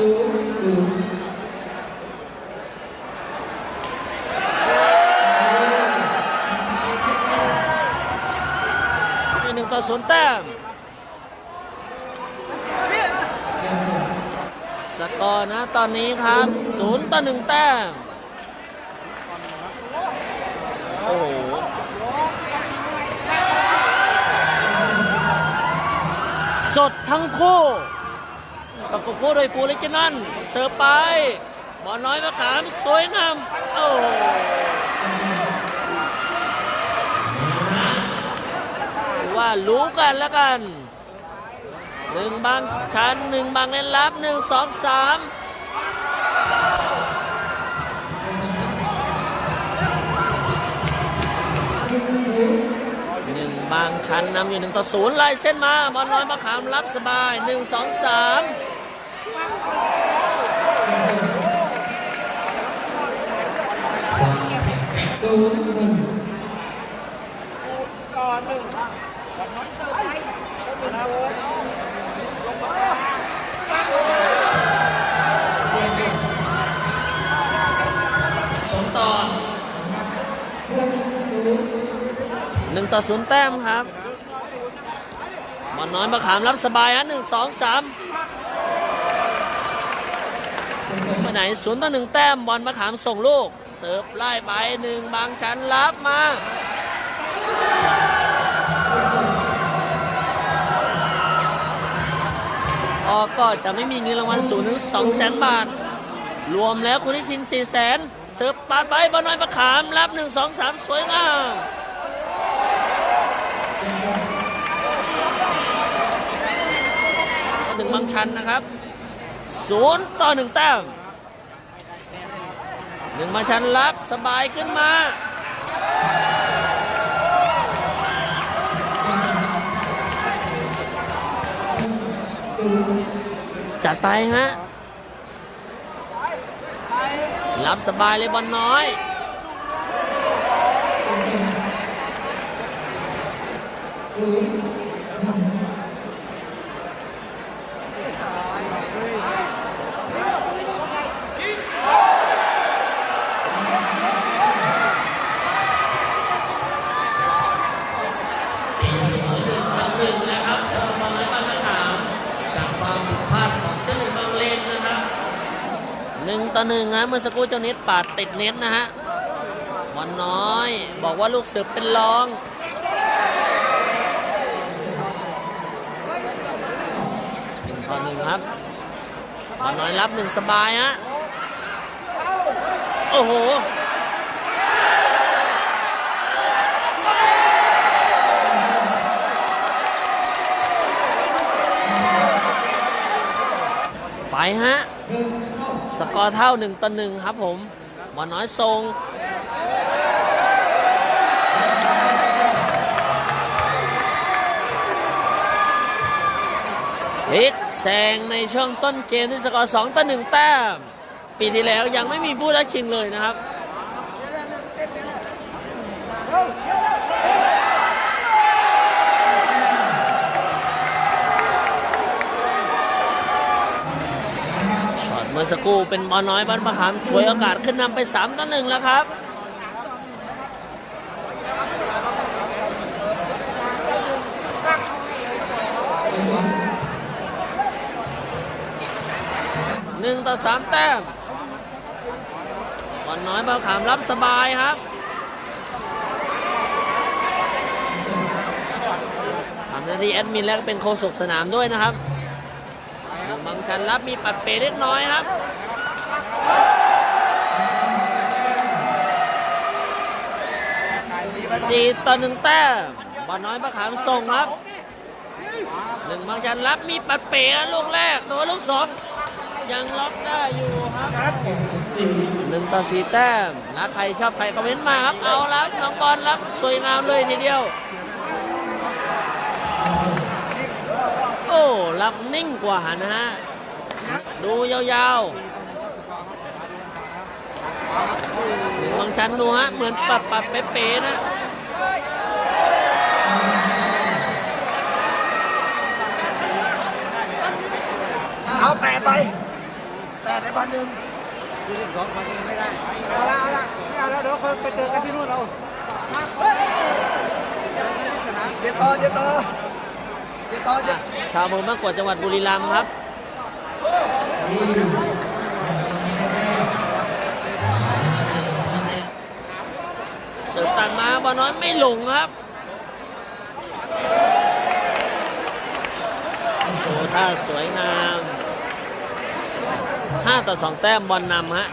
ศูนย์ศูนย์มีหนึ่งต่อศูนย์แต้มสกอร์นะตอนนี้ครับศูนย์ต่อหนึ่งแต้มโอ้โหสดทั้งคู่ ประกบคู่โดยฟูลิจินันเสิร์ฟไปบอลน้อยมะขามสวยงามโอ้ว่ารู้กันแล้วกันหนึ่งบางชั้นหนึ่งบางเล่นลับหนึ่งสองสามหนึ่งบางชั้นนำอยู่หนึ่งต่อศูนย์ไล่เส้นมาบอลน้อยมะขามรับสบายหนึ่งสองสาม ต่อศูนย์แต้มครับบอลน้อยมะขามรับสบายฮะหนึ่งสองสามไปไหนศูนย์ต่อหนึ่งแต้มบอลมะขามส่งลูก เสิร์ฟไล่ไปหนึ่งบางชั้นรับมาออกก็จะไม่มีเงินรางวัลสูงถึงสองแสนบาท รวมแล้วคุณที่ชิง4แสนเสิร์ฟปาดไปบอลน้อยมะขามรับ1 2 3สวยงาม หนึ่งบางชันนะครับศูนย์ต่อหนึ่งแต้มหนึ่งบางชันรับสบายขึ้นมาจัดไปฮะ รับสบายเลยบอลน้อยตีเสมอหนึ่งต่อหนึ่งนะครับสำหรับบอลน้อยบางมะขามจากความผิดพลาดของเจ้าหนึ่งบางเลนนะครับ หนึ่ง ต่อหนึ่งฮะเมื่อสักครู่เจ้าเน็ตปาดติดเน็ตนะฮะบอลน้อย บอกว่าลูกเสือเป็นรองหนึ่งต่อหนึ่งครับบอลน้อยรับหนึ่งสบายฮะโอ้โหไปฮะ สกอร์เท่าหนึ่งต่อหนึ่งครับผมบอลน้อยทรงพลิกแซงในช่วงต้นเกมที่สกอร์สองต่อหนึ่งแต้ม ปีที่แล้วยังไม่มีผู้ท้าชิงเลยนะครับ มื่อสักครู่เป็นบอลน้อยบ้านประคำช่วยโอกาสขึ้นนำไป3ต่อ1แล้วครับหนึ่งต่อสามแต้มบอลน้อยบ้านประคำรับสบายครับทำหน้าที่แอดมินแล้วก็เป็นโฆษกสนามด้วยนะครับ ชันรับมีปัดเปเล็กน้อยครับสี่ต่อหนึ่งแต้มบอลน้อยมะขามส่งครับหนึ่งบางชันรับมีปัดเป๋ลูกแรกตัวลูกสองยังล็อกได้อยู่ครับหนึ่งต่อสี่แต้มนะใครชอบใครคอมเมนต์มาครับเอารับน้องบอลรับสวยงามเลยทีเดียว โอ้รับนิ่งกว่านะฮะ ดูยาวๆหนึ่งบางชั้นดูฮะ เหมือนปัดปัดๆเป๊ะๆนะเอาแปดไปแต่ในบ้านหนึ่งยี่สิบสองพันยังไม่ได้เอาละเอาละไม่เอาแล้วเดี๋ยวค่อยไปเจอกันที่นู่นเราเดี๋ยวต่อเดี๋ยวต่อเดี๋ยวต่อเดี๋ยวชาวอำเมืองมากกว่าจังหวัดบุรีรัมย์ครับ เสิร์ฟตัดมาบอลน้อยไม่หลงครับโชว์ท่าสวยงาม 5 ต่อ 2 แต้มบอลนำฮะ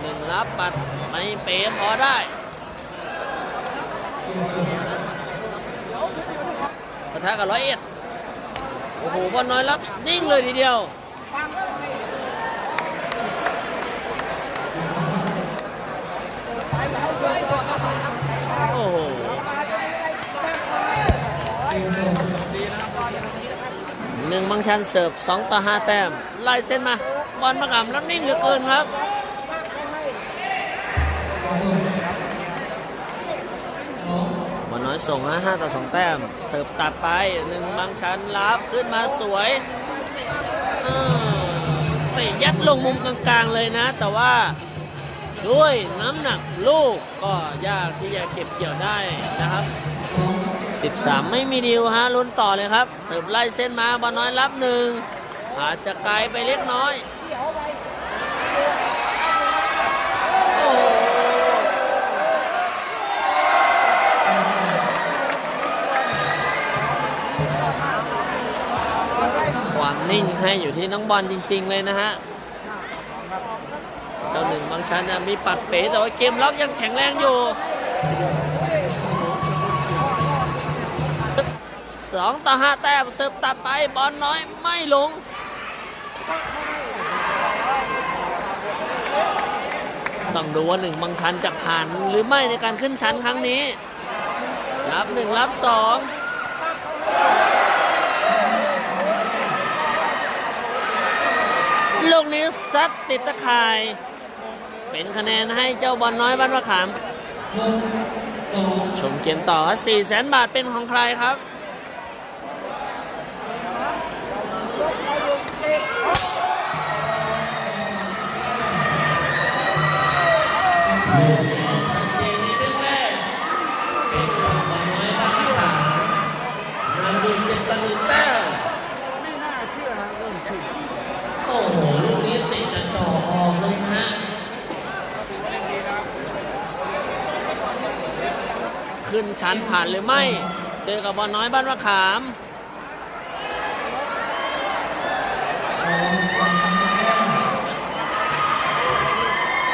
หนึ่งรับปัดไม่เป๋พอได้ปะทะกับร้อยเอ็ดโอ้โหบอลน้อยรับนิ่งเลยทีเดียว โอ้โหหนึ่งบางชันเสิร์ฟสองต่อห้าแต้มไล่เส้นมาบอลมากำรับนิ่งเหลือเกินครับบอลน้อยส่งฮะห้าต่อสองแต้ม เสิร์ฟตัดไปหนึ่งบางชันรับขึ้นมาสวย เออเตะยัดลงมุมกลางๆเลยนะ แต่ว่าด้วยน้ำหนักลูกก็ยากที่จะเก็บเกี่ยวได้นะครับ 13 ไม่มีดิวฮะลุ้นต่อเลยครับเสิร์ฟไล่เส้นมาบอลน้อยรับหนึ่งอาจจะไกลไปเล็กน้อย นิ่งให้อยู่ที่น้องบอลจริง ๆ เลยนะฮะเจ้าหนึ่งบางชั้นนะมีปัดเป๋แต่ว่าเกมล็อกยังแข็งแรงอยู่สองต่อห้าแต้มเสิร์ฟตัดไปบอลน้อยไม่ลงต้องดูว่าหนึ่งบางชั้นจะผ่านหรือไม่ในการขึ้นชั้นครั้งนี้ รับหนึ่งรับสอง ลูกนี้ซัดติดตะข่าย เป็นคะแนนให้เจ้าบอลน้อยบ้านมะขาม ชมเกมต่อครับ4แสนบาทเป็นของใครครับไม่น่าเชื่อนะเรื่องชื่อ โอ้โห ลูกนี้ติดกระจอกออกเลยฮะ ขึ้นชั้นผ่านหรือไม่ เจอกับบอลน้อยบ้านมะขาม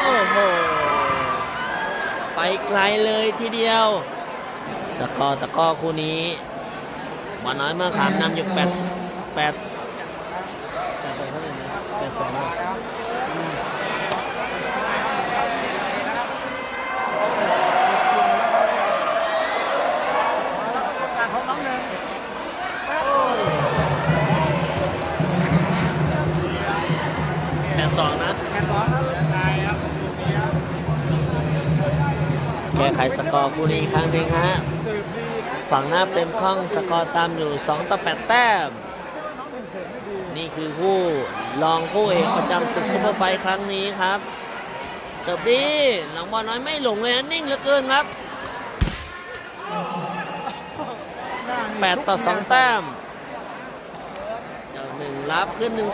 โอ้โห ไปไกลเลยทีเดียว สกอร์ตะกร้อคู่นี้บอลน้อยมะขามนำอยู่แปดแปดแปดไปเท่าไหร่นะแปดสอง แก้ไขสกอร์คู่นี้อีกครั้งหนึ่งฮะฝั่งหน้าเฟรมคล่องสกอร์ตามอยู่ 2 ต่อ 8 แต้ม นี่คือคู่รองคู่เอกประจำศึกซุปเปอร์ไฟท์ครั้งนี้ครับเสิร์ฟดีหลังบอลน้อยไม่หลงเลยนะนิ่งเหลือเกินครับ 8 ต่อ 2 แต้มเจ้าหนึ่งรับขึ้น 1 2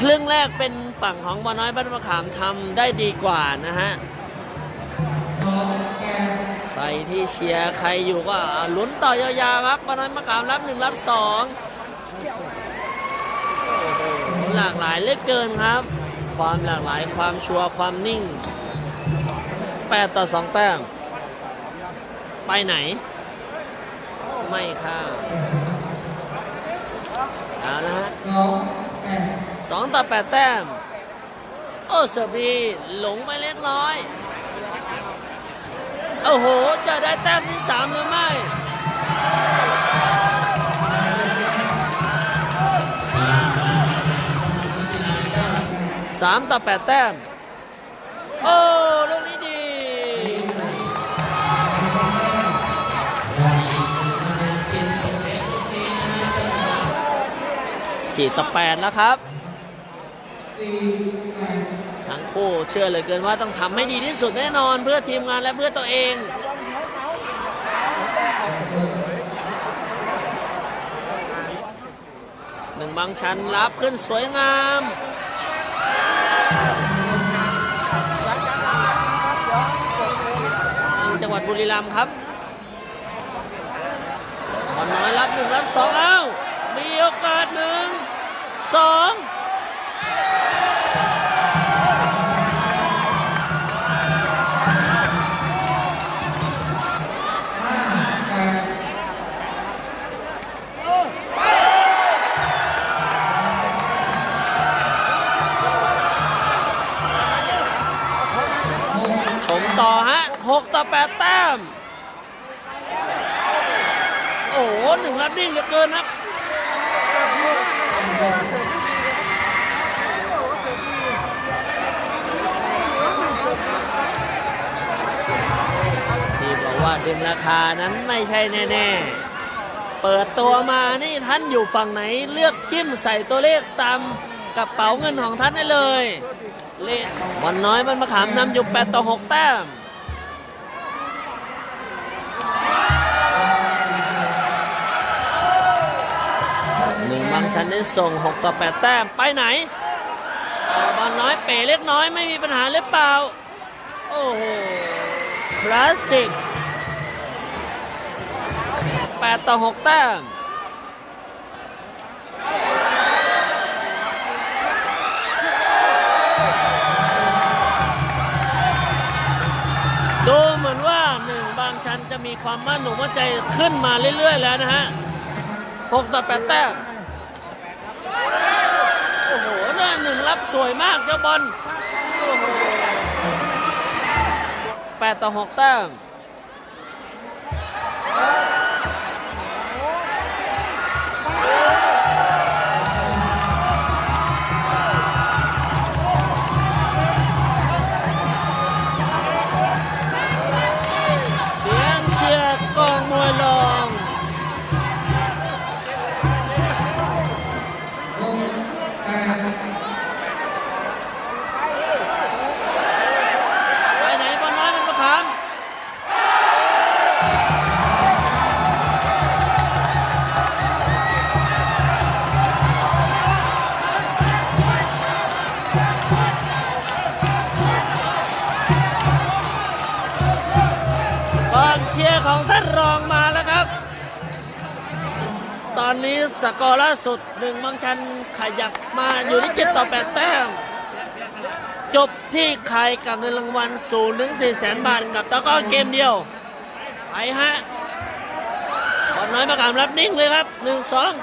ครึ่งแรกเป็น ฝั่งของบอน้อยบ้านมะขามทำได้ดีกว่านะฮะทองแก้วใครที่เชียร์ใครอยู่ก็ลุ้นต่อยาวๆครับบอน้อยมะขามรับหนึ่งรับสองหลากหลายเลือเกินครับ ความหลากหลายความชัวร์ความนิ่ง 8 ต่อ 2 แต้ม ไปไหน ไม่ข้ามเอาละฮะสองต่อแปดแต้ม โอ้เสิร์ฟดีหลงไปเล็กน้อย โอ้โห จะได้แต้มที่สามหรือไม่สามต่อแปดแต้ม โอ้ลูกนี้ดี4ต่อ8แล้วครับ ทั้งคู่เชื่อเหลยเกินว่าต้องทำให้ดีที่สุดแน่นอนเพื่อทีมงานและเพื่อตัวเองหนึ่งบางชันรับขึ้นสวยงามจังหวัดบุรีรัมย์ครับบอลน้อยรับหนึ่งรับสองเอ้ามีโอกาสหนึ่งสอง 6 ต่อ 8 แต้ม โอ้โหหนึ่งรับนิ่งเหลือเกินครับที่บอกว่าดึงราคานั้นไม่ใช่แน่ ๆ เปิดตัวมานี่ท่านอยู่ฝั่งไหนเลือกจิ้มใส่ตัวเลขตามกระเป๋าเงินของท่านได้เลย เลขบอลน้อยมันมะขามนำอยู่8ต่อ 6 แต้ม ชันได้ส่ง 6 ต่อ 8 แต้ม ไปไหนบอลน้อยเป๋เล็กน้อยไม่มีปัญหาหรือเปล่า โอ้โห คลาสสิก 8 ต่อ 6 แต้มดูเหมือนว่าหนึ่งบางชันจะมีความมั่นหนุมั่นใจขึ้นมาเรื่อย ๆ แล้วนะฮะ 6 ต่อ 8 แต้ม โอ้โหน่าหนึ่ง รับสวยมากเจ้าบอล8ต่อ 6 แต้ม เชียร์ของท่านรองมาแล้วครับ ตอนนี้สกอร์ล่าสุดหนึ่งบางชันขยับมาอยู่ที่7ต่อ8แต้ม จบที่ใครกับเงินรางวัลสูงถึง4แสนบาทกับตะก้อเกมเดียวไปฮะบอลน้อยประกามรับนิ่งเลยครับ1 2 8ต่อ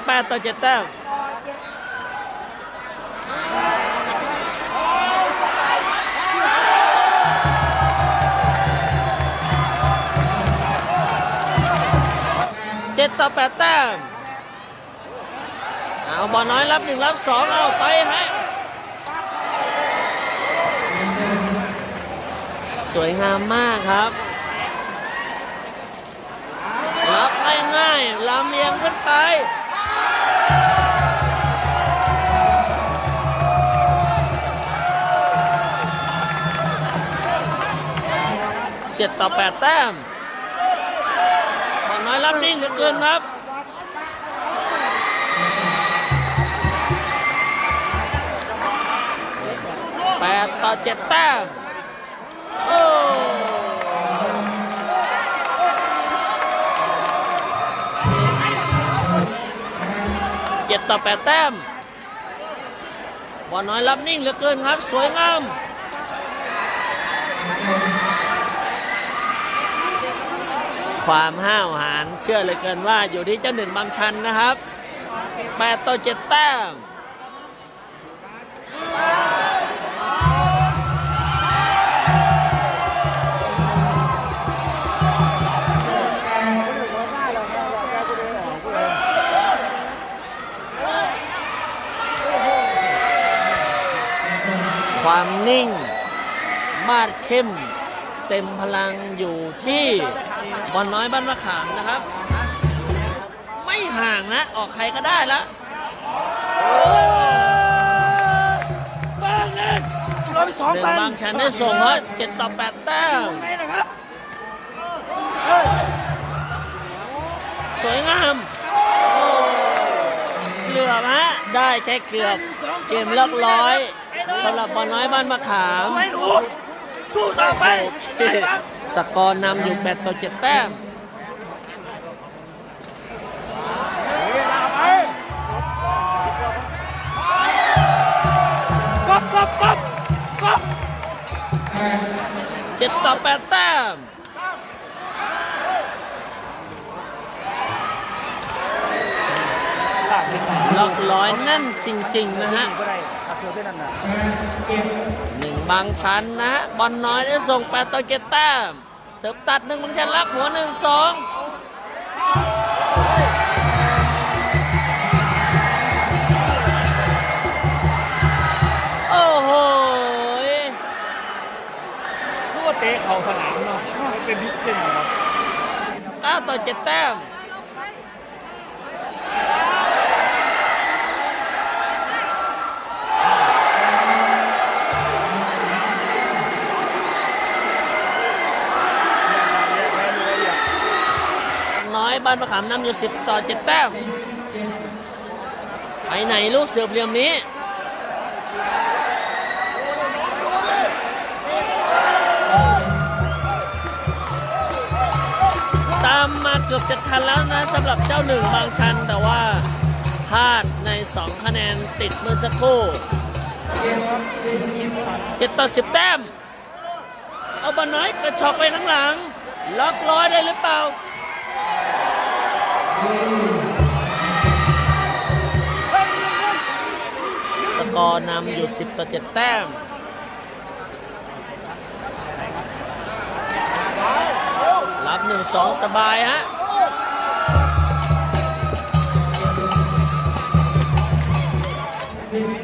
7แปดต้มเจ็ดแต่ อแปดแต้มเอาบอลน้อยรับหนึ่งรับสองเอาไปฮะสวยงามมากครับรับง่ายๆลำเลียงขึ้นไปเจ็ดต่อแปดแต้ม รับนิ่งเหลือเกินครับแปดต่อเจ็ดแต้มโอ้เจ็ดต่อแปดแต้มบอลน้อยรับนิ่งเหลือเกินครับ สวยงาม ความห้าวหาญเชื่อเลยเกินว่าอยู่ที่เจ้าหนึ่งบางชันนะครับ8ต่อ7แต้มความนิ่ง มาดเข้ม เต็มพลังอยู่ที่ บอลน้อยบ้านมะขามนะครับ ไม่ห่างนะ ออกใครก็ได้ละบ้างเล่นร้อยไปสองหนึ่งพันบางชันได้ส่งฮะเจ็ดต่อแปดแต้มไงนะครับสวยงามโอ้เกือบฮะได้แค่เกือบ เกมเลิกร้อยสำหรับบอลน้อยบ้านมะขาม ไม่รู้สู้ต่อไปโอเค สกอร์นำอยู่8ต่อ7แต้มก๊อบก๊อบก๊อบก๊อบ7ต่อ8แต้มล็อกร้อยแนั่นจริง ๆ นะฮะก็ได้อาเซียนได้นั่นน่ะหนึ่งบางชั้นนะฮะบอลน้อยได้ส่ง8ต่อ7แต้ม เติบตัดหนึ่งบางชั้นลักหัวหนึ่งสองโอ้โหรู้ว่าเตะเข่าสนามเนาะเป็นบิ๊กเซนเนาะ9ต่อ7แต้ม บ้านมะขามนำอยู่10ต่อ7แต้มไปไหนลูกเสือบเหลี่ยมนี้ตามมาเกือบจะทันแล้วนะสำหรับเจ้าหนึ่งบางชัน แต่ว่าพลาดใน 2 คะแนนติดเมื่อสักครู่7ต่อ10แต้ม เอาบอลน้อยกระชอกไปข้างหลัง ล็อกร้อยได้หรือเปล่า ตะกอนำอยู่ 10 ต่อ 7 แต้มรับ1 2สบายฮะ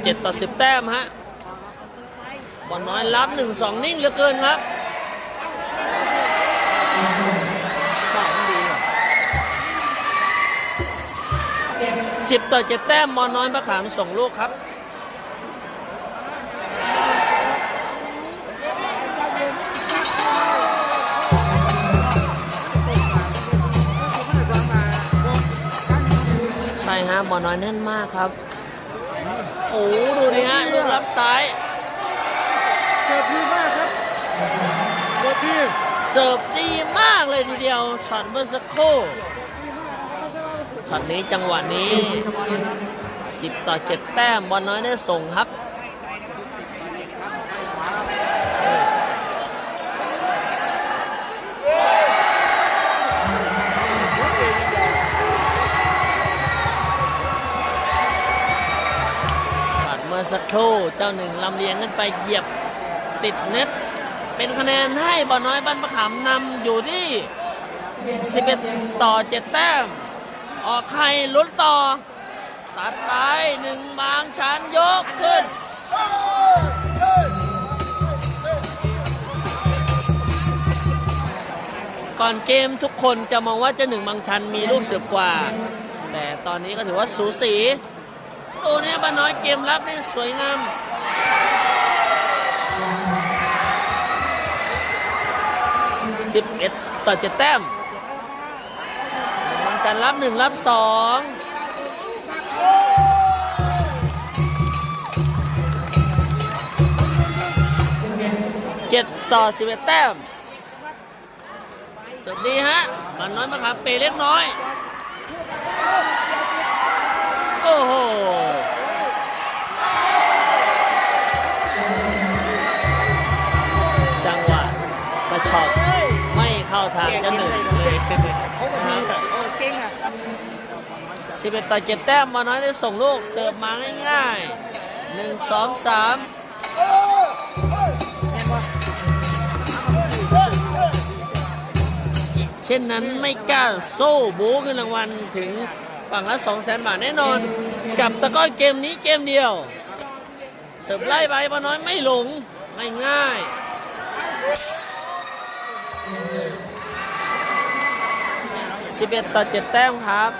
เจ็ดต่อสิบแต้มฮะบอลน้อยรับ1 2นิ่งเหลือเกินครับ สิบต่อจ7แต้มมอนน้อยมะขามส่งลูกครับใช่ฮะมอนน้อยแน่นมากครับ โอ้ดูนี่ฮะลูกรับซ้ายเสิร์ฟดีมากครับเสิร์ฟดีเสิร์ฟดีมากเลยทีเดียวช็อตเมื่อสักครู่ ช็อตนี้จังหวะนี้ 10 ต่อ 7 แต้มบอลน้อยได้ส่งครับื่อสักครู่เจ้าหนึ่งลำเลียงขึ้นไปเหยียบติดเน็ต เป็นคะแนนให้บอลน้อยบ้านมะขามนำอยู่ที่ 11 ต่อ 7 แต้ม ออกใครลุ้นต่อ ตัดตายหนึ่งบางชันยกขึ้นก่อนเกมทุกคนจะมองว่าเจ้าหนึ่งบางชันมีลูกเสือบกว่า แต่ตอนนี้ก็ถือว่าสูสีตัวนี้บ้านน้อยเกมรับนี่สวยงาม11 ต่อ 7 แต้ม บางชับหนึ่งรับ1รับ2 7ต่อ11แต้มสวัสดีฮะมันน้อยมาครับเปเล็กน้อย โอ้โหจังหวะกระชอกไม่เข้าทางเจะหนึ่ง 11ต่อ7แต้มมาน้อยได้ส่งลูกเสิร์ฟมาง่ายๆ 1 2 3 เช่นนั้นไม่กล้าโซ่บูเงินรางวัลถึงฝั่งละ2 0 0 0 0 0 บาทแน่นอน กับตะก้อเกมนี้เกมเดียว เสิร์ฟไล่ไปมาน้อยไม่หลงง่ายๆ11ต่อ7แต้มครับ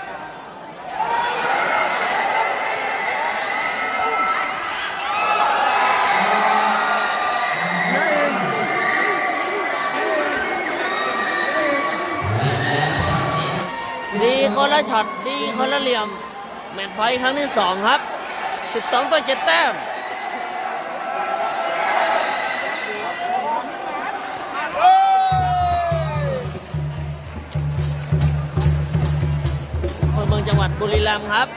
ละช็อตดีคนละเหลี่ยม แมตช์พอยต์ครั้งที่2ครับ 12ต่อ7แต้มคนเมืองจังหวัดบุรีรัมย์ครับ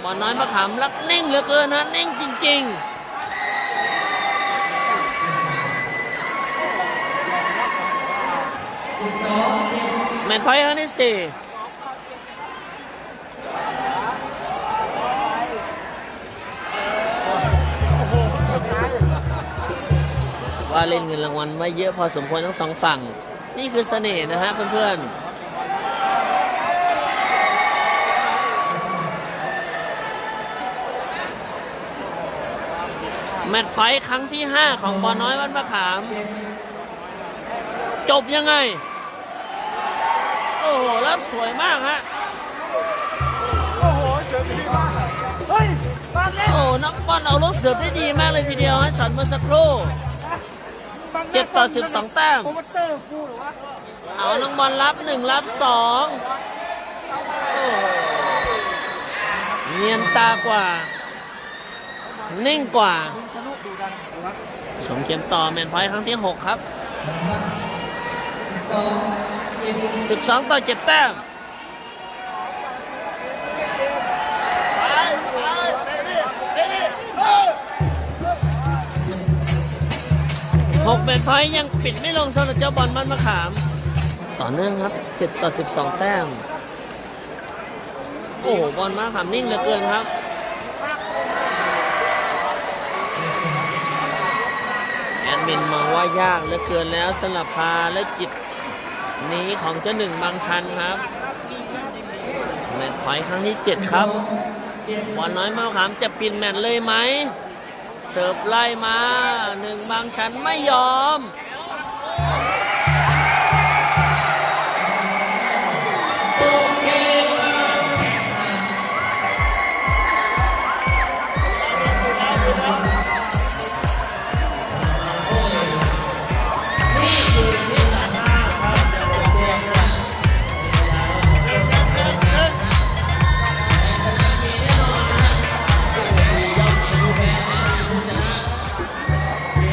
หมอน้อยมะขามรักนิ่งเหลือเกินนะนิ่งจริงสิบสอง แมตช์พอยต์ครั้งที่สี่ว่าเล่นเงินรางวัลไว้เยอะพอสมควรทั้งสองฝั่ง นี่คือเสน่ห์นะฮะเพื่อนๆแมตช์ไฟท์ครั้งที่ 5 ของบอลน้อยวัดมะขาม จบยังไง โอ้โหรับสวยมากฮะ โอ้โหเจอพี่มากเฮ้ยบางเล่นโอ้โหนักบอลเอาลูกเสือได้ดีมากเลยทีเดียวฮะช็อตเมื่อสักครู่ เจ็ดต่อสิบสองแต้ม โปรโมเตอร์กูหรือวะเอาน้องบอลรับหนึ่งรับสองเนียนตากว่า นิ่งกว่าสนุดูดันชมเกมต่อแมนพอยต์ครั้งที่ 6 ครับ สอง 12 ต่อ 7 แต้มหกแมตช์พอยยังปิดไม่ลงสำหรับเจ้าบอลมันมะขาม ต่อเนื่องครับ7ต่อ 12 แต้ม โอ้โห บอลมะขามนิ่งเหลือเกินครับแอดมินมองว่ายากเหลือเกินแล้วสำหรับพาและกิจ นี้ของเจ้าหนึ่งบางชันครับแมตช์พอยครั้งที่ 7 ครับบอลน้อยเมาขามจะปิดแมตช์เลยไหม เสิร์ฟไล่มาหนึ่งบางชันไม่ยอม